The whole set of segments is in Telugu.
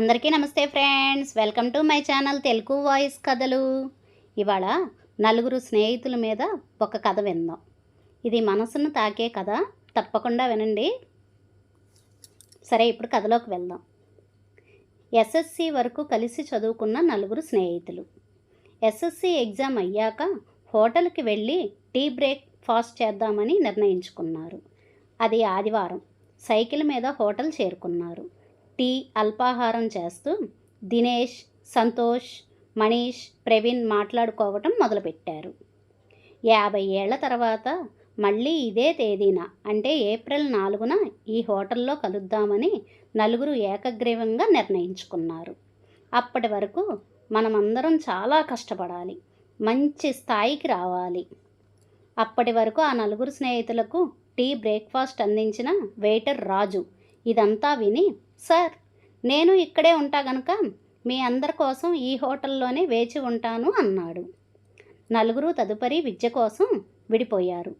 అందరికీ నమస్తే friends. Welcome to my channel Telugu voice కథలు. ఇవాళ నలుగురు స్నేహితుల మీద ఒక కథ విందాం. ఇది మనసును తాకే కథ. తప్పకుండా వినండి. సరే ఇప్పుడు కథలోకి వెళ్దాం. ఎస్ఎస్సి వరకు కలిసి చదువుకున్న నలుగురు స్నేహితులు. ఎస్ఎస్సి ఎగ్జామ్ అయ్యాక హోటల్కి వెళ్ళి టీ బ్రేక్ ఫాస్ట్ చేద్దామని నిర్ణయించుకున్నారు. అది ఆదివారం. సైకిల్ మీద హోటల్ చేరుకున్నారు. టీ అల్పాహారం చేస్తూ దినేష్ సంతోష్ మనీష్ ప్రవీణ్ మాట్లాడుకోవటం మొదలుపెట్టారు. యాభై ఏళ్ళ తర్వాత మళ్ళీ ఇదే తేదీన అంటే ఏప్రిల్ నాలుగున ఈ హోటల్లో కలుద్దామని నలుగురు ఏకగ్రీవంగా నిర్ణయించుకున్నారు. అప్పటి వరకు మనమందరం చాలా కష్టపడాలి మంచి స్థాయికి రావాలి. అప్పటి వరకు ఆ నలుగురు స్నేహితులకు టీ బ్రేక్ఫాస్ట్ అందించిన వెయిటర్ రాజు ఇదంతా విని సార్ నేను ఇక్కడే ఉంటా గనుక మీ అందరి కోసం ఈ హోటల్లోనే వేచి ఉంటాను అన్నాడు. నలుగురు తదుపరి విద్య కోసం విడిపోయారు.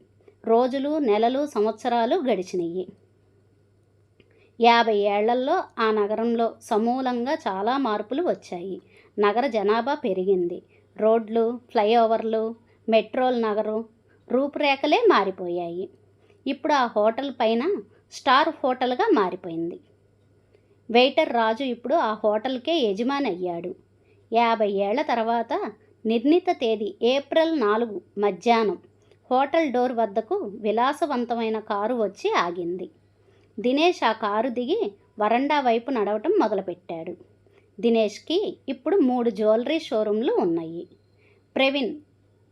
రోజులు నెలలు సంవత్సరాలు గడిచినయ్యి. యాభై ఏళ్ళలో ఆ నగరంలో సమూలంగా చాలా మార్పులు వచ్చాయి. నగర జనాభా పెరిగింది. రోడ్లు ఫ్లైఓవర్లు మెట్రోల్ నగరం రూపురేఖలే మారిపోయాయి. ఇప్పుడు ఆ హోటల్ పైన స్టార్ హోటల్గా మారిపోయింది. వెయిటర్ రాజు ఇప్పుడు ఆ హోటల్కే యజమాని అయ్యాడు యాభై ఏళ్ళ తర్వాత నిర్ణీత తేదీ ఏప్రిల్ నాలుగు మధ్యాహ్నం. హోటల్ డోర్ వద్దకు విలాసవంతమైన కారు వచ్చి ఆగింది. దినేష్ ఆ కారు దిగి వరండా వైపు నడవటం మొదలుపెట్టాడు. దినేష్కి ఇప్పుడు మూడు జ్యువెలరీ షోరూంలు ఉన్నాయి. ప్రవీణ్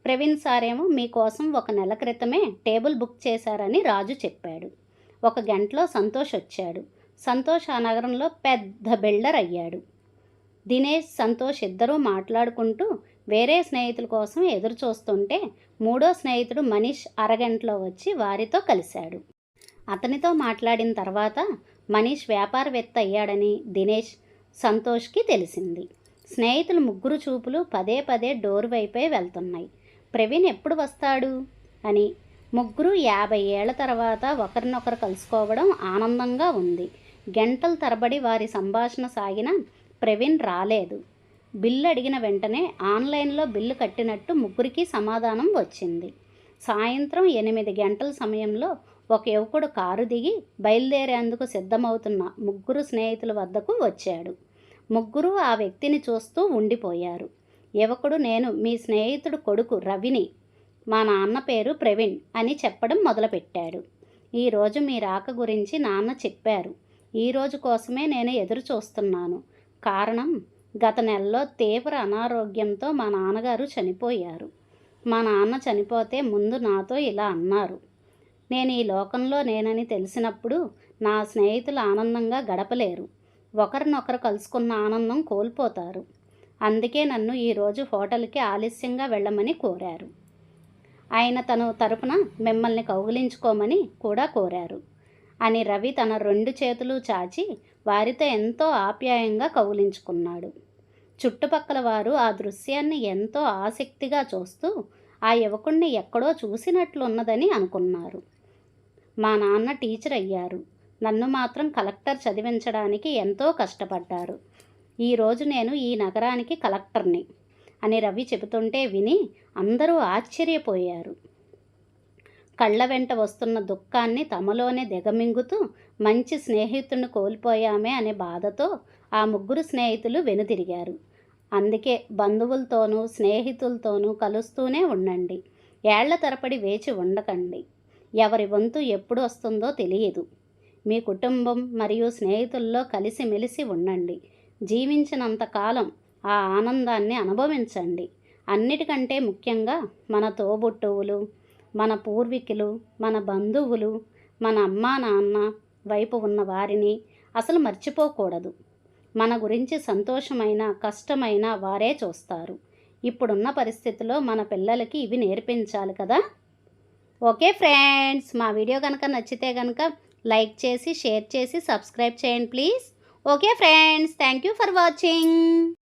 ప్రవీణ్ సారేమో మీకోసం ఒక నెల క్రితమే టేబుల్ బుక్ చేశారని రాజు చెప్పాడు. ఒక గంటలో సంతోష్ వచ్చాడు. సంతోష్ ఆ నగరంలో పెద్ద బిల్డర్ అయ్యాడు. దినేష్ సంతోష్ ఇద్దరూ మాట్లాడుకుంటూ వేరే స్నేహితుల కోసం ఎదురు చూస్తుంటే మూడో స్నేహితుడు మనీష్ అరగంటలో వచ్చి వారితో కలిశాడు. అతనితో మాట్లాడిన తర్వాత మనీష్ వ్యాపారవేత్త అయ్యాడని దినేష్ సంతోష్కి తెలిసింది. స్నేహితులు ముగ్గురు చూపులు పదే పదే డోర్ వైపే వెళ్తున్నాయి. ప్రవీణ్ ఎప్పుడు వస్తాడు? అని ముగ్గురు యాభై ఏళ్ళ తర్వాత ఒకరినొకరు కలుసుకోవడం ఆనందంగా ఉంది. గంటల తరబడి వారి సంభాషణ సాగిన ప్రవీణ్ రాలేదు. బిల్లు అడిగిన వెంటనే ఆన్లైన్లో బిల్లు కట్టినట్టు ముగ్గురికి సమాధానం వచ్చింది. సాయంత్రం ఎనిమిది గంటల సమయంలో ఒక యువకుడు కారు దిగి బయలుదేరేందుకు సిద్ధమవుతున్న ముగ్గురు స్నేహితుల వద్దకు వచ్చాడు. ముగ్గురు ఆ వ్యక్తిని చూస్తూ ఉండిపోయారు. యువకుడు నేను మీ స్నేహితుడు కొడుకు రవిని. మా నాన్న పేరు ప్రవీణ్ అని చెప్పడం మొదలుపెట్టాడు. ఈరోజు మీ రాక గురించి నాన్న చెప్పారు. ఈ రోజు కోసమే నేను ఎదురు చూస్తున్నాను. కారణం గత నెలలో తీవ్ర అనారోగ్యంతో మా నాన్నగారు చనిపోయారు. మా నాన్న చనిపోతే ముందు నాతో ఇలా అన్నారు. నేను ఈ లోకంలో నేనని తెలిసినప్పుడు నా స్నేహితులు ఆనందంగా గడపలేరు. ఒకరినొకరు కలుసుకున్న ఆనందం కోల్పోతారు. అందుకే నన్ను ఈరోజు హోటల్కి ఆలస్యంగా వెళ్ళమని కోరారు. ఆయన తను తరపున మిమ్మల్ని కౌగిలించుకోమని కూడా కోరారు. అని రవి తన రెండు చేతులు చాచి వారితో ఎంతో ఆప్యాయంగా కౌలించుకున్నాడు చుట్టుపక్కల వారు ఆ దృశ్యాన్ని ఎంతో ఆసక్తిగా చూస్తూ ఆ యువకుణ్ణి ఎక్కడో చూసినట్లున్నదని అనుకున్నారు. మా నాన్న టీచర్ అయ్యారు. నన్ను మాత్రం కలెక్టర్ చదివించడానికి ఎంతో కష్టపడ్డారు. ఈరోజు నేను ఈ నగరానికి కలెక్టర్ని అని రవి చెబుతుంటే విని అందరూ ఆశ్చర్యపోయారు. కళ్ళ వెంట వస్తున్న దుఃఖాన్ని తమలోనే దిగమింగుతూ మంచి స్నేహితుడిని కోల్పోయామే అనే బాధతో ఆ ముగ్గురు స్నేహితులు వెనుతిరిగారు అందుకే బంధువులతోనూ స్నేహితులతోనూ కలుస్తూనే ఉండండి. ఏళ్ళ తరపడి వేచి ఉండకండి. ఎవరి వంతు ఎప్పుడు వస్తుందో తెలియదు. మీ కుటుంబం మరియు స్నేహితుల్లో కలిసిమెలిసి ఉండండి. జీవించినంత కాలం ఆ ఆనందాన్ని అనుభవించండి. అన్నిటికంటే ముఖ్యంగా మన తోబుట్టువులు మన పూర్వీకులు మన బంధువులు మన అమ్మా నాన్న వైపు ఉన్న వారిని అసలు మర్చిపోకూడదు. మన గురించి సంతోషమైన కష్టమైన వారే చూస్తారు. ఇప్పుడున్న పరిస్థితిలో మన పిల్లలకి ఇవి నేర్పించాలి కదా? ఓకే ఫ్రెండ్స్ మా వీడియో కనుక నచ్చితే కనుక లైక్ చేసి షేర్ చేసి సబ్స్క్రైబ్ చేయండి please. Okay friends thank you for watching.